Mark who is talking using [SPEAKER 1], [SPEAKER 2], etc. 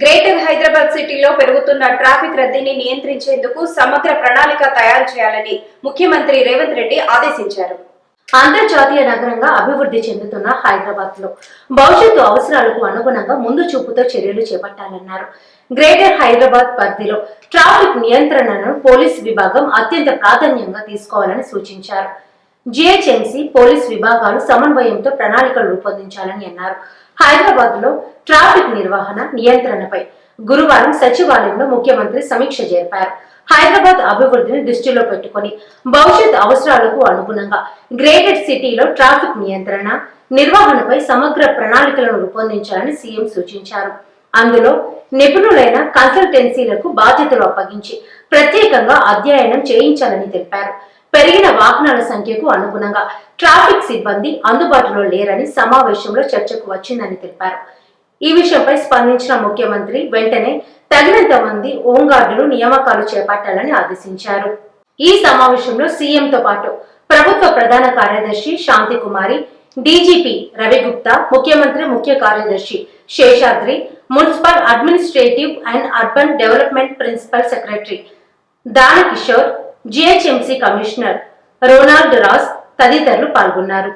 [SPEAKER 1] Greater Hyderabad సిటీలో పెరుగుతున్న traffic రద్దీని నియంత్రించేందుకు సమగ్ర ప్రణాళిక తయారు చేయాలని ముఖ్యమంత్రి రేవంత్ రెడ్డి ఆదేశించారు.
[SPEAKER 2] అంతర్జాతీయ నగరంగా అభివృద్ధి చెందుతున్న హైదరాబాద్లో భవిష్యత్తు అవసరాలకు అనుగుణంగా ముందు చూపుతో చర్యలు చేపట్టాలన్నారు. గ్రేటర్ హైదరాబాద్ పరిధిలో ట్రాఫిక్ నియంత్రణను పోలీస్ విభాగం అత్యంత ప్రాధాన్యంగా తీసుకోవాలని సూచించారు. జిహెచ్ఎంసీ పోలీస్ విభాగాలు సమన్వయంతో ప్రణాళికలు రూపొందించాలని అన్నారు. హైదరాబాద్లో ట్రాఫిక్ నిర్వహణ నియంత్రణపై గురువారం సచివాలయంలో ముఖ్యమంత్రి సమీక్ష జరిపారు. హైదరాబాద్ అభివృద్ధిని దృష్టిలో పెట్టుకొని భవిష్యత్ అవసరాలకు అనుగుణంగా గ్రేటెడ్ సిటీలో ట్రాఫిక్ నియంత్రణ నిర్వహణపై సమగ్ర ప్రణాళికలను రూపొందించాలని సీఎం సూచించారు. అందులో నిపుణులైన కన్సల్టెన్సీలకు బాధ్యతలు అప్పగించి ప్రత్యేకంగా అధ్యయనం చేయించాలని తెలిపారు. పెరిగిన వాహనాల సంఖ్యకు అనుగుణంగా ట్రాఫిక్ సిబ్బంది అందుబాటులో లేరని సమావేశంలో చర్చకు వచ్చిందని తెలిపారు. ఈ విషయంపై స్పందించిన ముఖ్యమంత్రి వెంటనే తగినంత మంది హోంగార్డులు నియామకాలు చేపట్టాలని ఆదేశించారు. ఈ సమావేశంలో సీఎంతో పాటు ప్రభుత్వ ప్రధాన కార్యదర్శి శాంతి కుమారి డీజీపీ రవిగుప్తా ముఖ్యమంత్రి ముఖ్య కార్యదర్శి Seshadri municipal administrative and urban development principal secretary. Dana Kishore GHMC commissioner Ronald Ross తదితరులు పాల్గొన్నారు.